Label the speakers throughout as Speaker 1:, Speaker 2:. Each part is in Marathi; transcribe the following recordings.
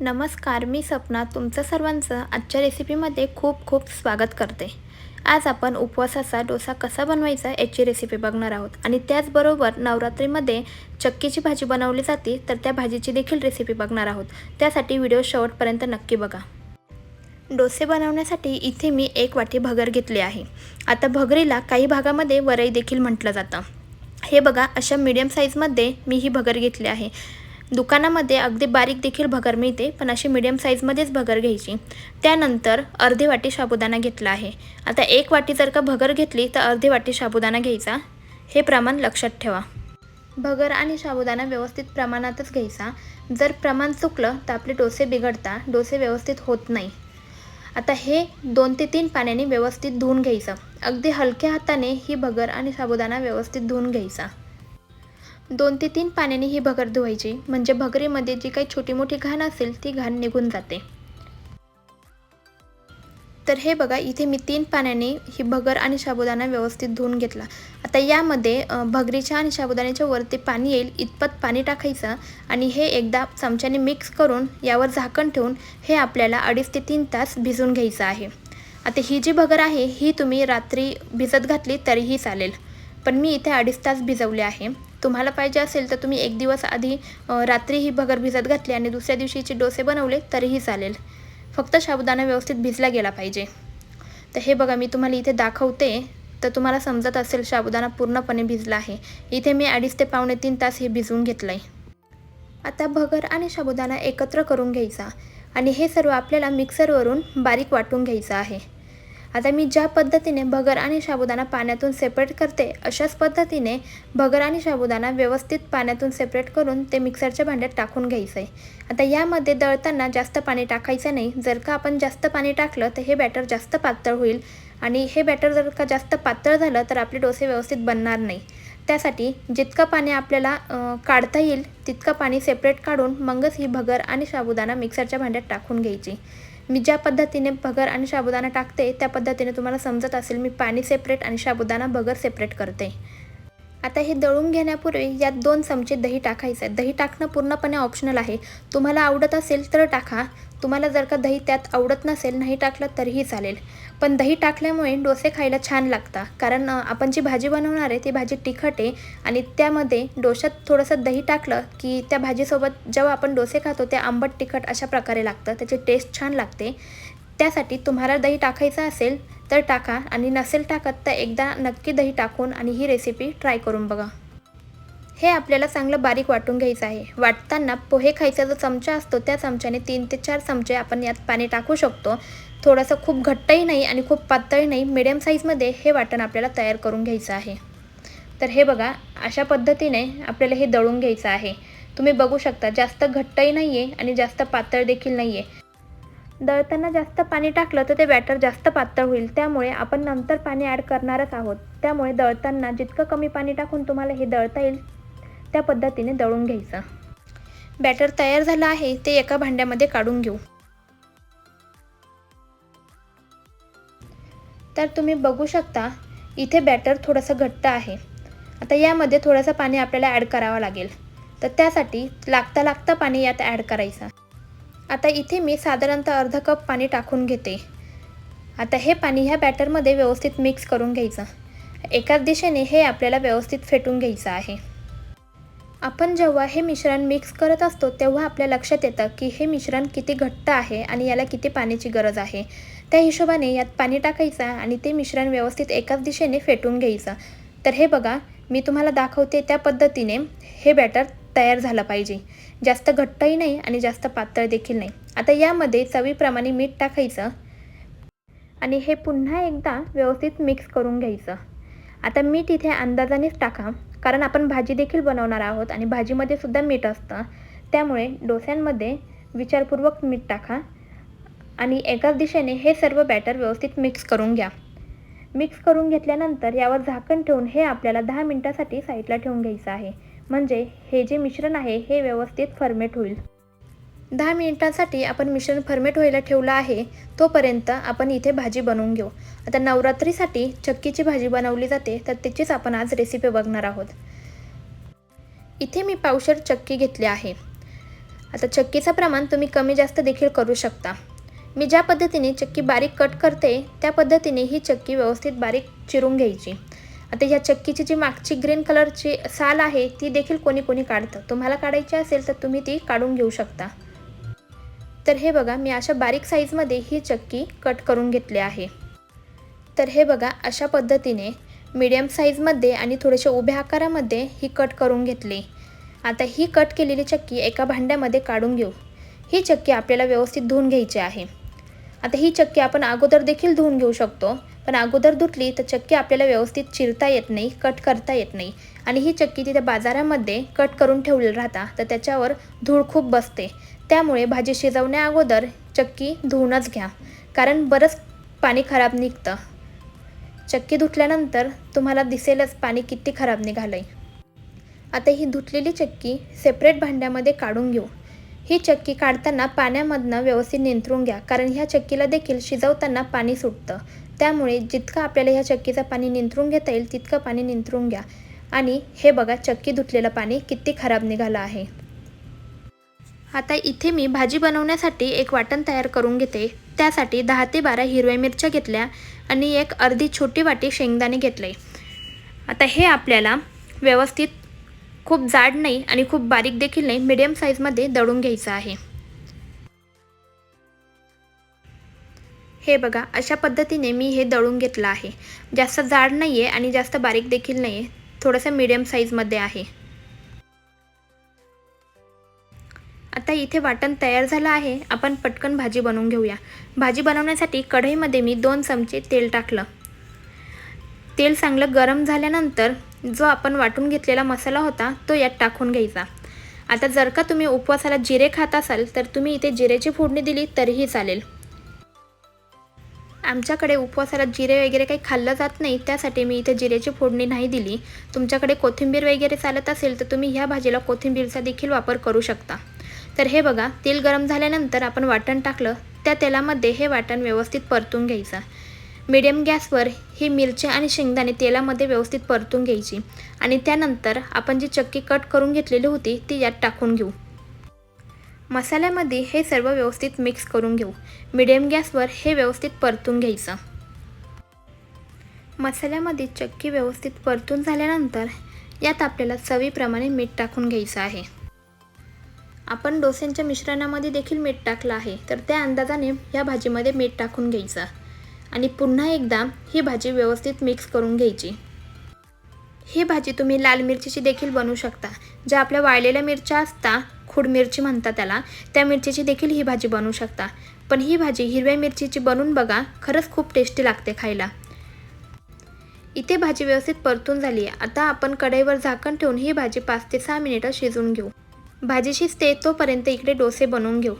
Speaker 1: नमस्कार मी सपना तुमचं सर्वांचं आजच्या रेसिपीमध्ये खूप खूप स्वागत करते. आज आपण उपवासाचा डोसा कसा बनवायचा याची रेसिपी बघणार आहोत. आणि त्याचबरोबर नवरात्रीमध्ये चक्कीची भाजी बनवली जाते तर त्या भाजीची देखील रेसिपी बघणार आहोत. त्यासाठी व्हिडिओ शेवटपर्यंत नक्की बघा. डोसे बनवण्यासाठी इथे मी एक वाटी भगर घेतली आहे. आता भगरीला काही भागामध्ये वरई देखील म्हटलं जातं. हे बघा अशा मीडियम साईजमध्ये मी ही भगर घेतली आहे. दुकानामध्ये अगदी बारीक देखील भगर मिळते पण अशी मीडियम साईजमध्येच भगर घ्यायची. त्यानंतर अर्धी वाटी साबुदाणा घेतला आहे. आता एक वाटी जर का भगर घेतली तर अर्धी वाटी साबुदाणा घ्यायचा. हे प्रमाण लक्षात ठेवा. भगर आणि साबुदाणा व्यवस्थित प्रमाणातच घ्यायचा. जर प्रमाण चुकलं तर आपले डोसे बिघडता डोसे व्यवस्थित होत नाही. आता हे दोन ते तीन पाण्याने व्यवस्थित धुवून घ्यायचं. अगदी हलक्या हाताने ही भगर आणि साबुदाणा व्यवस्थित धुवून घ्यायचा. दोन ते तीन पाण्याने ही भगर धुवायची. म्हणजे भगरीमध्ये जी काही छोटी मोठी घाण असेल ती घाण निघून जाते. तर हे बघा इथे मी तीन पाण्याने ही भगर आणि साबुदाणा व्यवस्थित धुवून घेतला. आता यामध्ये भगरीच्या आणि साबुदाण्याच्या वरती पाणी येईल इतपत पाणी टाकायचं आणि हे एकदा चमच्याने मिक्स करून यावर झाकण ठेवून हे आपल्याला अडीच ते तीन तास भिजून घ्यायचं आहे. आता ही जी भगर आहे ही तुम्ही रात्री भिजत घातली तरीही चालेल. पण मी इथे अडीच तास भिजवले आहे. तुम्हाला पाहिजे असेल तर तुम्ही एक दिवस आधी रात्री ही भगर भिजत घातली आणि दुसऱ्या दिवशीचे डोसे बनवले तरीही चालेल. फक्त साबुदाणा व्यवस्थित भिजला गेला पाहिजे. तर हे बघा मी तुम्हाला इथे दाखवते. तर तुम्हाला समजत असेल साबुदाणा पूर्णपणे भिजला आहे. इथे मी अडीच ते पावणे तीन तास हे भिजवून घेतलं आहे आता भगर आणि साबुदाणा एकत्र करून घ्यायचा आणि हे सर्व आपल्याला मिक्सरवरून बारीक वाटून घ्यायचं आहे. आता मी ज्या पद्धतीने भगर आणि साबुदाणा पाण्यातून सेपरेट करते अशाच पद्धतीने भगर आणि साबुदाणा व्यवस्थित पाण्यातून सेपरेट करून ते मिक्सरच्या भांड्यात टाकून घ्यायचं. आहे आता यामध्ये दळताना जास्त पाणी टाकायचं नाही. जर का आपण जास्त पाणी टाकलं तर हे बॅटर जास्त पातळ होईल आणि हे बॅटर जर का जास्त पातळ झालं तर आपले डोसे व्यवस्थित बनणार नाही. त्यासाठी जितकं पाणी आपल्याला काढता येईल तितकं पाणी सेपरेट काढून मगच ही भगर आणि साबुदाणा मिक्सरच्या भांड्यात टाकून घ्यायची. मी ज्या पद्धतीने भगर आणि साबुदाणा टाकते त्या पद्धतीने तुम्हाला समजत असेल मी पाणी सेपरेट आणि साबुदाणा भगर सेपरेट करते. आता हे दळून घेण्यापूर्वी यात दोन चमचे दही टाकायचं. आहे दही टाकणं पूर्णपणे ऑप्शनल आहे. तुम्हाला आवडत असेल तर टाका. तुम्हाला जर का दही त्यात आवडत नसेल नाही टाकलं तरीही चालेल. पण दही टाकल्यामुळे डोसे खायला छान लागतात कारण आपण जी भाजी बनवणार आहे ती भाजी तिखट आहे आणि त्यामध्ये डोशात थोडंसं दही टाकलं की त्या भाजीसोबत जेव्हा आपण डोसे खातो ते आंबट तिखट अशा प्रकारे लागतं. त्याची टेस्ट छान लागते. त्यासाठी तुम्हाला दही टाकायचं असेल तर टाका आणि नसेल टाकत तर एकदा नक्की दही टाकून आणि ही रेसिपी ट्राय करून बघा. हे आपल्याला चांगलं बारीक वाटून घ्यायचं आहे. वाटताना पोहे खायचा जो चमचा असतो त्या चमच्याने तीन ते चार चमचे आपण यात पाणी टाकू शकतो. थोडंसं खूप घट्टही नाही आणि खूप पातळही नाही मिडियम साईजमध्ये हे वाटण आपल्याला तयार करून घ्यायचं आहे. तर हे बघा अशा पद्धतीने आपल्याला हे दळून घ्यायचं आहे. तुम्ही बघू शकता जास्त घट्टही नाही आहे आणि जास्त पातळ देखील नाही आहे दळताना जास्त पाणी टाकलं तर ते बॅटर जास्त पातळ होईल. त्यामुळे आपण नंतर पाणी ॲड करणारच आहोत. त्यामुळे दळताना जितकं कमी पाणी टाकून तुम्हाला हे दळता येईल त्या पद्धतीने दळून घ्यायचं. बॅटर तयार झालं आहे ते एका भांड्यामध्ये काढून घेऊ. तर तुम्ही बघू शकता इथे बॅटर थोडंसं घट्ट आहे. आता यामध्ये थोडंसं पाणी आपल्याला ॲड करावं लागेल. तर त्यासाठी लागता लागता पाणी यात ॲड करायचं. आता इथे मी साधारणतः अर्धा कप पाणी टाकून घेते. आता हे पाणी ह्या बॅटरमध्ये व्यवस्थित मिक्स करून घ्यायचं. एकाच दिशेने हे आपल्याला व्यवस्थित फेटून घ्यायचं आहे. आपण जेव्हा हे मिश्रण मिक्स करत असतो तेव्हा आपल्या लक्षात येतं की हे मिश्रण किती घट्ट आहे आणि याला किती पाण्याची गरज आहे. त्या हिशोबाने यात पाणी टाकायचं आणि ते मिश्रण व्यवस्थित एकाच दिशेने फेटून घ्यायचं. तर हे बघा मी तुम्हाला दाखवते त्या पद्धतीने हे बॅटर तयार झालं पाहिजे. जास्त घट्टही नाही आणि जास्त पातळ देखील नाही. आता यामध्ये चवीप्रमाणे मीठ टाकायचं आणि हे पुन्हा एकदा व्यवस्थित मिक्स करून घ्यायचं. आता मीठ इथे अंदाजानेच टाका. कारण आपण भाजी देखील बनवणार आहोत आणि भाजीमध्ये सुद्धा मीठ असतं. त्यामुळे डोस्यांमध्ये विचारपूर्वक मीठ टाका आणि एकाच दिशेने हे सर्व बॅटर व्यवस्थित मिक्स करून घ्या. मिक्स करून घेतल्यानंतर यावर झाकण ठेवून हे आपल्याला दहा मिनटासाठी साईडला ठेवून घ्यायचं आहे. म्हणजे हे जे मिश्रण आहे हे व्यवस्थित फर्मेट होईल. दहा मिनिटांसाठी आपण मिश्रण फर्मेट व्हायला ठेवलं आहे तोपर्यंत आपण इथे भाजी बनवून घेऊ. आता नवरात्रीसाठी चक्कीची भाजी बनवली जाते तर त्याचीच आपण आज रेसिपी बघणार आहोत. इथे मी पावशर चक्की घेतली आहे. आता चक्कीचं प्रमाण तुम्ही कमी जास्त देखील करू शकता. मी ज्या पद्धतीने चक्की बारीक कट करते त्या पद्धतीने ही चक्की व्यवस्थित बारीक चिरून घ्यायची. आता ह्या चक्कीची जी मागची ग्रीन कलरची साल आहे ती देखील कोणी कोणी काढतं. तुम्हाला काढायची असेल तर तुम्ही ती काढून घेऊ शकता. तर हे बघा मी अशा बारीक साईजमध्ये ही चक्की कट करून घेतली आहे. तर हे बघा अशा पद्धतीने मीडियम साईजमध्ये आणि थोडेसे उभ्या आकारामध्ये ही कट करून घेतली. आता ही कट केलेली चक्की एका भांड्यामध्ये काढून घेऊ. ही चक्की आपल्याला व्यवस्थित धुवून घ्यायची आहे. आता ही चक्की आपण अगोदर देखील धुवून घेऊ शकतो पण अगोदर धुतली तर चक्की आपल्याला व्यवस्थित चिरता येत नाही कट करता येत नाही. आणि ही चक्की तिथे बाजारामध्ये कट करून ठेवलेली राहता तर त्याच्यावर धूळ खूप बसते. त्यामुळे भाजी शिजवण्या अगोदर चक्की धुवूनच घ्या कारण बरंच पाणी खराब निघतं. चक्की धुतल्यानंतर तुम्हाला दिसेलच पाणी किती खराब निघालं आहे आता ही धुतलेली चक्की सेपरेट भांड्यामध्ये काढून घेऊ. ही चक्की काढताना पाण्यामधनं व्यवस्थित निंतरून घ्या कारण ह्या चक्कीला देखील शिजवताना पाणी सुटतं. त्यामुळे जितकं आपल्याला ह्या चक्कीचं पाणी निंतरून घेता येईल तितकं पाणी निंतरून घ्या. आणि हे बघा चक्की धुतलेलं पाणी किती खराब निघालं आहे. आता इथे मी भाजी बनवण्यासाठी एक वाटण तयार करून घेते. त्यासाठी दहा ते बारा हिरव्या मिरच्या घेतल्या आणि एक अर्धी छोटी वाटी शेंगदाणे घेतले. आता हे आपल्याला व्यवस्थित खूप जाड नाही आणि खूप बारीक देखील नाही मिडियम साईजमध्ये दळून घ्यायचं आहे. हे बघा अशा पद्धतीने मी हे दळून घेतलं आहे. जास्त जाड नाही आहे आणि जास्त बारीक देखील नाही आहे थोडंसं मिडियम साईजमध्ये आहे. आता इथे वाटण तयार झालं आहे. आपण पटकन भाजी बनवून घेऊया. भाजी बनवण्यासाठी कढईमध्ये मी दोन चमचे तेल टाकलं. तेल चांगलं गरम झाल्यानंतर जो आपण वाटून घेतलेला मसाला होता तो यात टाकून घ्यायचा. आता जर का तुम्ही उपवासाला जिरे खात असाल तर तुम्ही इथे जिरेची फोडणी दिली तरीही चालेल. आमच्याकडे उपवासाला जिरे वगैरे काही खाल्लं जात नाही त्यासाठी मी इथे जिरेची फोडणी नाही दिली. तुमच्याकडे कोथिंबीर वगैरे चालत असेल तर तुम्ही ह्या भाजीला कोथिंबीरचा देखील वापर करू शकता. तर हे बघा तेल गरम झाल्यानंतर आपण वाटण टाकलं त्या तेलामध्ये हे वाटण व्यवस्थित परतून घ्यायचं. मिडियम गॅसवर ही मिरची आणि शेंगदाणे तेलामध्ये व्यवस्थित परतून घ्यायची. आणि त्यानंतर आपण जी चक्की कट करून घेतलेली होती ती यात टाकून घेऊ. मसाल्यामध्ये हे सर्व व्यवस्थित मिक्स करून घेऊ. मिडियम गॅसवर हे व्यवस्थित परतून घ्यायचं. मसाल्यामध्ये चक्की व्यवस्थित परतून झाल्यानंतर यात आपल्याला चवीप्रमाणे मीठ टाकून घ्यायचं आहे. आपण डोस्यांच्या मिश्रणामध्ये देखील मीठ टाकलं आहे तर त्या अंदाजाने या भाजीमध्ये मीठ टाकून घ्यायचं. आणि पुन्हा एकदा ही भाजी व्यवस्थित मिक्स करून घ्यायची. ही भाजी तुम्ही लाल मिरचीची देखील बनवू शकता. ज्या आपल्या वाळलेल्या मिरच्या असता खुड मिरची म्हणतात त्याला त्या मिरचीची देखील ही भाजी बनवू शकता. पण ही भाजी हिरव्या मिरचीची बनवून बघा खरंच खूप टेस्टी लागते खायला. इथे भाजी व्यवस्थित परतून झाली आहे. आता आपण कढईवर झाकण ठेवून ही भाजी पाच ते सहा मिनिटं शिजवून घेऊ. भाजी शिजते तोपर्यंत इकडे डोसे बनवून घेऊ.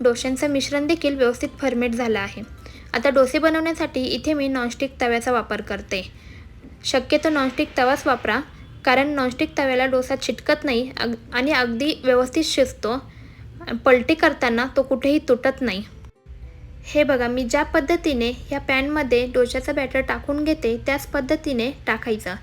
Speaker 1: डोश्यांचं मिश्रण देखील व्यवस्थित फर्मेट झालं आहे. आता डोसे बनवण्यासाठी इथे मी नॉनस्टिक तव्याचा वापर करते. शक्यतो नॉनस्टिक तवाच वापरा कारण नॉनस्टिक तव्याला डोसा चिटकत नाही अग आणि अगदी व्यवस्थित शिजतो. पलटी करताना तो कुठेही तुटत नाही. हे बघा मी ज्या पद्धतीने ह्या पॅनमध्ये डोशाचं बॅटर टाकून घेते त्याच पद्धतीने टाकायचं.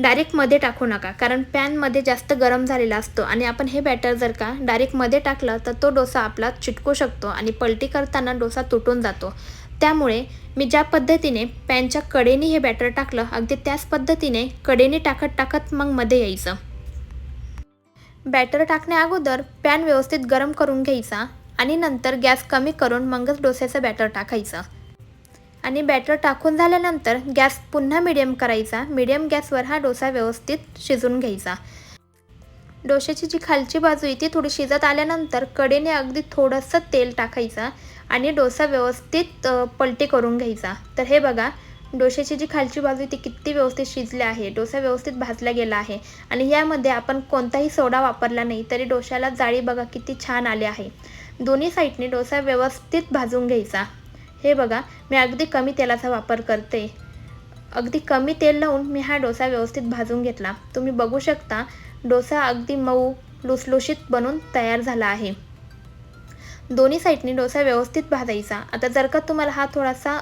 Speaker 1: डायरेक्टमध्ये टाकू नका. कारण पॅनमध्ये जास्त गरम झालेला असतो आणि आपण हे बॅटर जर का डायरेक्टमध्ये टाकलं तर तो डोसा आपला चिटकू शकतो आणि पलटी करताना डोसा तुटून जातो. त्यामुळे मी ज्या पद्धतीने पॅनच्या कडेने हे बॅटर टाकलं अगदी त्याच पद्धतीने कडेने टाकत टाकत मग मध्ये यायचं. बॅटर टाकण्या अगोदर पॅन व्यवस्थित गरम करून घ्यायचा आणि नंतर गॅस कमी करून मगच डोस्याचं बॅटर टाकायचं. आणि बॅटर टाकून झाल्यानंतर गॅस पुन्हा मिडियम करायचा. मिडियम गॅसवर हा डोसा व्यवस्थित शिजून घ्यायचा. डोशाची जी खालची बाजू आहे ती थोडी शिजत आल्यानंतर कडेने अगदी थोडंसं तेल टाकायचं आणि डोसा व्यवस्थित पलटी करून घ्यायचा. तर हे बघा डोशाची जी खालची बाजू ती किती व्यवस्थित शिजली आहे. डोसा व्यवस्थित भाजला गेला आहे. आणि यामध्ये आपण कोणताही सोडा वापरला नाही तरी डोशाला जाळी बघा किती छान आली आहे. दोन्ही साईडने डोसा व्यवस्थित भाजून घ्यायचा. हे बघा मी अगदी कमी तेलाचा वापर करते. अगदी कमी तेल लावून मी हा डोसा व्यवस्थित भाजून घेतला. तुम्ही बघू शकता डोसा अगदी मऊ लुसलुशीत बनून तयार झाला आहे. दोन्ही साईडनी डोसा व्यवस्थित भाजायचा. आता जर का तुम्हाला हा थोडासा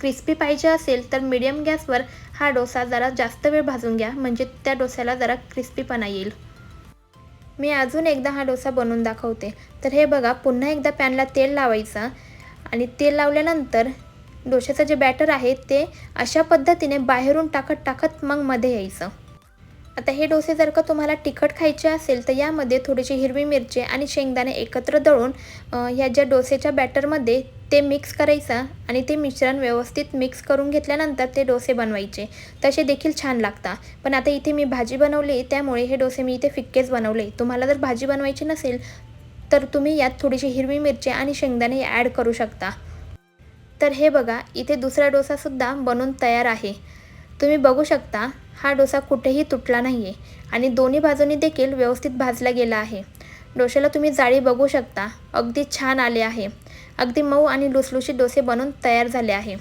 Speaker 1: क्रिस्पी पाहिजे असेल तर मीडियम गॅसवर हा डोसा जरा जास्त वेळ भाजून घ्या. म्हणजे त्या डोस्याला जरा क्रिस्पीपणा येईल. मी अजून एकदा हा डोसा बनवून दाखवते. तर हे बघा पुन्हा एकदा पॅनला तेल लावायचं. आणि तेल लावल्यानंतर डोशाचं जे बॅटर आहे ते अशा पद्धतीने बाहेरून टाकत टाकत मग मध्ये यायचं. आता हे डोसे जर का तुम्हाला तिखट खायचे असेल तर यामध्ये थोडीशी हिरवी मिरची आणि शेंगदाणे एकत्र दळून ह्या ज्या डोसेच्या बॅटरमध्ये ते मिक्स करायचं आणि ते मिश्रण व्यवस्थित मिक्स करून घेतल्यानंतर ते डोसे बनवायचे. तसे देखील छान लागतात. पण आता इथे मी भाजी बनवली त्यामुळे हे डोसे मी इथे फिक्केच बनवले. तुम्हाला जर भाजी बनवायची नसेल तर तुम्ही यात थोडीशी हिरवी मिरची आणि शेंगदाणे ॲड करू शकता. तर हे बघा इथे दुसरा डोसासुद्धा बनून तयार आहे. तुम्ही बघू शकता हा डोसा कुठेही तुटला नाही आहे आणि दोन्ही बाजूनी देखील व्यवस्थित भाजला गेला आहे. डोश्याला तुम्ही जाळी बघू शकता अगदी छान आले आहे. अगदी मऊ आणि लुसलुशीत डोसे बनून तयार झाले आहे.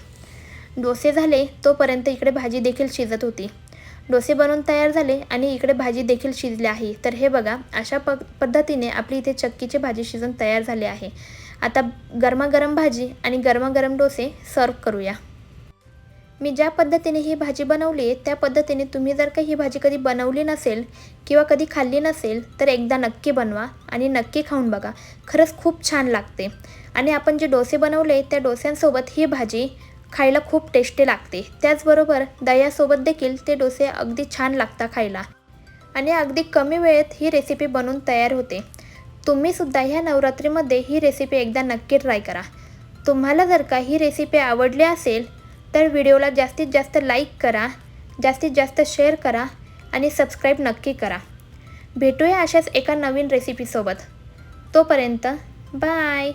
Speaker 1: डोसे झाले तोपर्यंत इकडे भाजी देखील शिजत होती. डोसे बनवून तयार झाले आणि इकडे भाजी देखील शिजली आहे. तर हे बघा अशा प पद्धतीने आपली इथे चक्कीची भाजी शिजून तयार झाली आहे. आता गरमागरम भाजी आणि गरमागरम डोसे सर्व करूया. मी ज्या पद्धतीने ही भाजी बनवली आहे त्या पद्धतीने तुम्ही जर का ही भाजी कधी बनवली नसेल किंवा कधी खाल्ली नसेल तर एकदा नक्की बनवा आणि नक्की खाऊन बघा. खरंच खूप छान लागते. आणि आपण जे डोसे बनवले त्या डोस्यांसोबत ही भाजी खायला खूप टेस्टी लागते. त्याचबरोबर दह्यासोबत देखील ते डोसे अगदी छान लागतात खायला. आणि अगदी कमी वेळेत ही रेसिपी बनून तयार होते. तुम्हीसुद्धा ह्या नवरात्रीमध्ये ही रेसिपी एकदा नक्की ट्राय करा. तुम्हाला जर का ही रेसिपी आवडली असेल तर व्हिडिओला जास्तीत जास्त लाईक करा जास्तीत जास्त शेअर करा आणि सबस्क्राईब नक्की करा. भेटूया अशाच एका नवीन रेसिपीसोबत तोपर्यंत बाय